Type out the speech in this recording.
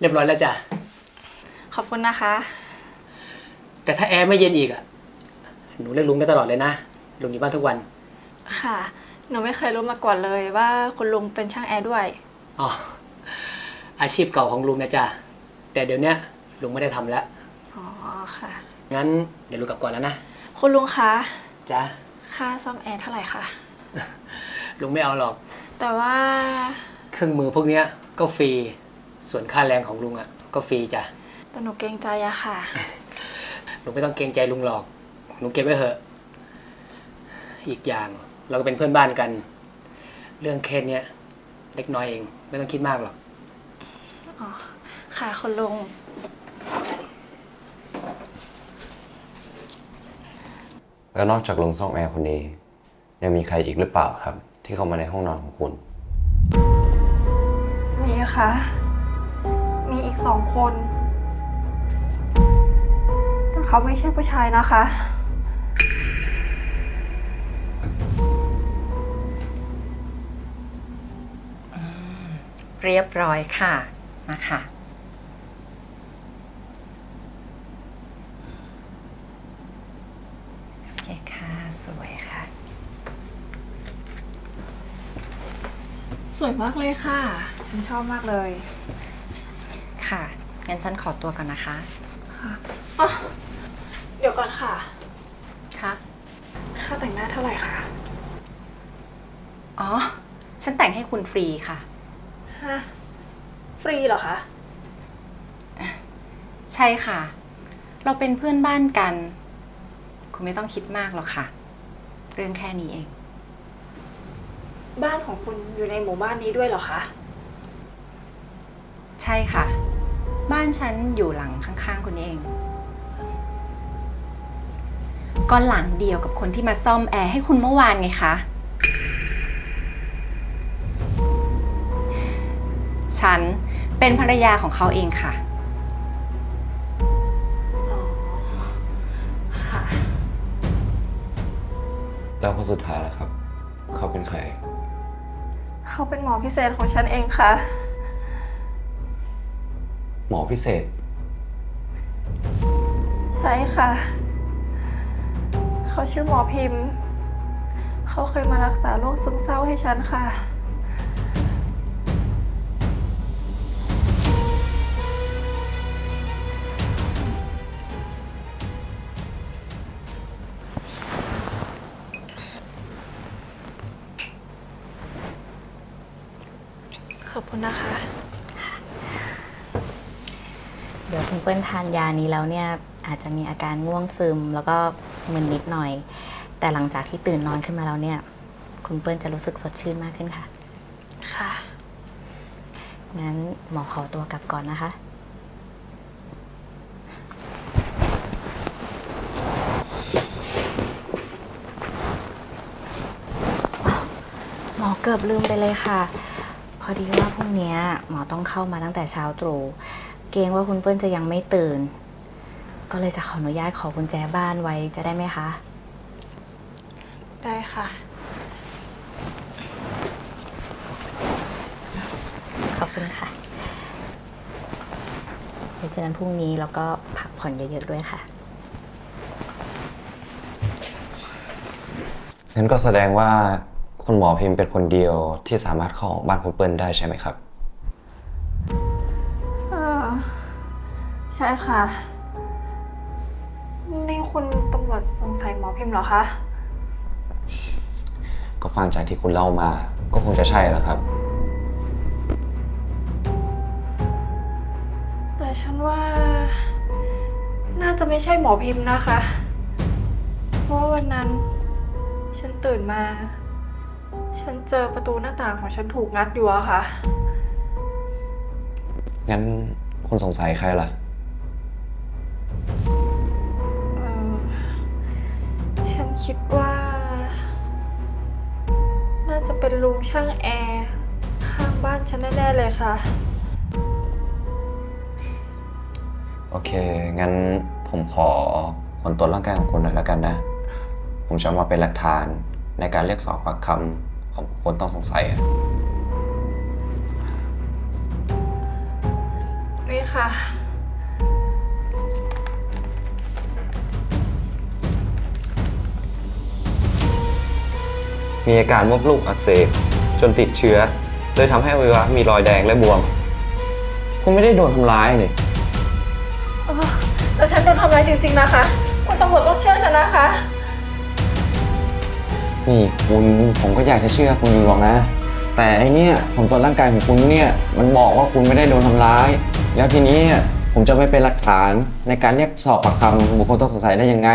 เรียบร้อยแล้วจ้ะ ขอบคุณนะคะ แต่ถ้าแอร์ไม่เย็นอีกอะหนูเรียกลุงได้ตลอดเลยนะ ลุงอยู่บ้านทุกวัน ค่ะ หนูไม่เคยรู้มาก่อนเลยว่าคุณลุงเป็นช่างแอร์ด้วย อ๋อ อาชีพเก่าของลุงนะจ๊ะ แต่เดี๋ยวเนี้ยลุงไม่ได้ทำแล้ว อ๋อค่ะ งั้นเดี๋ยวลุงกลับก่อนแล้วนะคุณลุงคะ จ้ะค่าซ่อมแอร์เท่าไหร่คะ ลุงไม่เอาหรอก แต่ว่า เครื่องมือพวกเนี้ยก็ฟรี ส่วนค่าแรงของลุงอะ ก็ฟรีจ้ะแต่หนูเกรงใจอะค่ะ ลุงไม่ต้องเกรงใจลุงหรอกลุงเก็บไว้เถอะ อีกอย่างเราก็เป็นเพื่อนบ้านกัน เรื่องแค่เนี้ยเล็กน้อยเอง ไม่ต้องคิดมากหรอก อ๋อ ค่ะคุณลุง แล้วนอกจากลุงซ่อมแอร์คนนี้ ยังมีใครอีกหรือเปล่าครับ ที่เข้ามาในห้องนอนของคุณมีค่ะมีอีก สองคน แต่เขาไม่ใช่ผู้ชายนะคะ เรียบร้อยค่ะมาค่ะ โอเคค่ะ สวยค่ะ สวยมากเลยค่ะ ฉันชอบมากเลย ค่ะ งั้นฉันขอตัวก่อนนะคะ อ๋อเดี๋ยวก่อนค่ะค่ะค่าแต่งหน้าเท่าไหร่คะอ๋อ ฉันแต่งให้คุณฟรีค่ะ ฮะฟรีเหรอคะใช่ค่ะ เราเป็นเพื่อนบ้านกัน คุณไม่ต้องคิดมากหรอกค่ะ เรื่องแค่นี้เอง บ้านของคุณอยู่ในหมู่บ้านนี้ด้วยเหรอคะ ใช่ค่ะบ้านฉันอยู่หลังข้างๆคุณเอง ก็หลังเดียวกับคนที่มาซ่อมแอร์ให้คุณเมื่อวานไงคะ ฉันเป็นภรรยาของเขาเองค่ะอ๋อค่ะแล้วคนสุดท้ายล่ะครับ เขาเป็นใคร เขาเป็นหมอพิเศษของฉันเองค่ะ หมอพิเศษ ใช่ค่ะ เขาชื่อหมอพิมพ์ เขาเคยมารักษาโรคซึมเศร้าให้ฉันค่ะ ขอบคุณนะคะ เดี๋ยว คุณเปิ้ลทานยานี้แล้วเนี่ยอาจจะมีอาการง่วงซึม แล้วก็มึนนิดหน่อย แต่หลังจากที่ตื่นนอนขึ้นมาแล้วเนี่ย คุณเปิ้ลจะรู้สึกสดชื่นมากขึ้นค่ะ ค่ะ งั้นหมอขอตัวกลับก่อนนะคะ หมอเกือบลืมไปเลยค่ะ พอดีว่าพรุ่งเนี้ยหมอต้องเข้ามาตั้งแต่เช้าตรู่ เกรงว่าคุณเปิ้ลจะยังไม่ตื่น ก็เลยจะขออนุญาตขอกุญแจบ้านไว้จะได้ไหมคะ ได้ค่ะ ขอบคุณค่ะเพราะฉะนั้นพรุ่งนี้เราก็พักผ่อนเยอะๆด้วยค่ะงั้นก็แสดงว่าคุณหมอพิมพ์เป็นคนเดียวที่สามารถเข้าออกบ้านคุณเปิ้ลได้ใช่ไหมครับ ใช่ค่ะ นี่คุณตำรวจสงสัยหมอพิมพ์เหรอคะ ก็ฟังจากที่คุณเล่ามา ก็คงจะใช่แหละครับ แต่ฉันว่า น่าจะไม่ใช่หมอพิมพ์นะคะ เพราะว่าวันนั้น ฉันตื่นมา ฉันเจอประตูหน้าต่างของฉันถูกงัดอยู่อะค่ะ งั้นคุณสงสัยใครล่ะ คิดว่า น่าจะเป็นลุงช่างแอร์ข้างบ้านฉันแน่ๆเลยค่ะ โอเค งั้นผมขอผลตรวจร่างกายของคุณหน่อยแล้วกันนะ ผมจะเอามาเป็นหลักฐานในการเรียกสอบปากคำของบุคคลต้องสงสัยอะนี่ค่ะ มีอาการมดลูกอักเสบจนติดเชื้อเลยทำให้อวัยวะมีรอยแดงและบวม คุณไม่ได้โดนทำร้ายนี่เออแล้วฉันโดนทำร้ายจริง ๆนะคะ คุณตำรวจต้องเชื่อฉันนะคะ นี่คุณผมก็อยากจะเชื่อคุณอยู่หรอกนะ แต่ไอเนี่ยผมตรวจร่างกายของคุณเนี่ยมันบอกว่าคุณไม่ได้โดนทำร้าย แล้วทีนี้ผมจะไม่เป็นหลักฐานในการเรียกสอบปากคำบุคคลต้องสงสัยได้ยังไง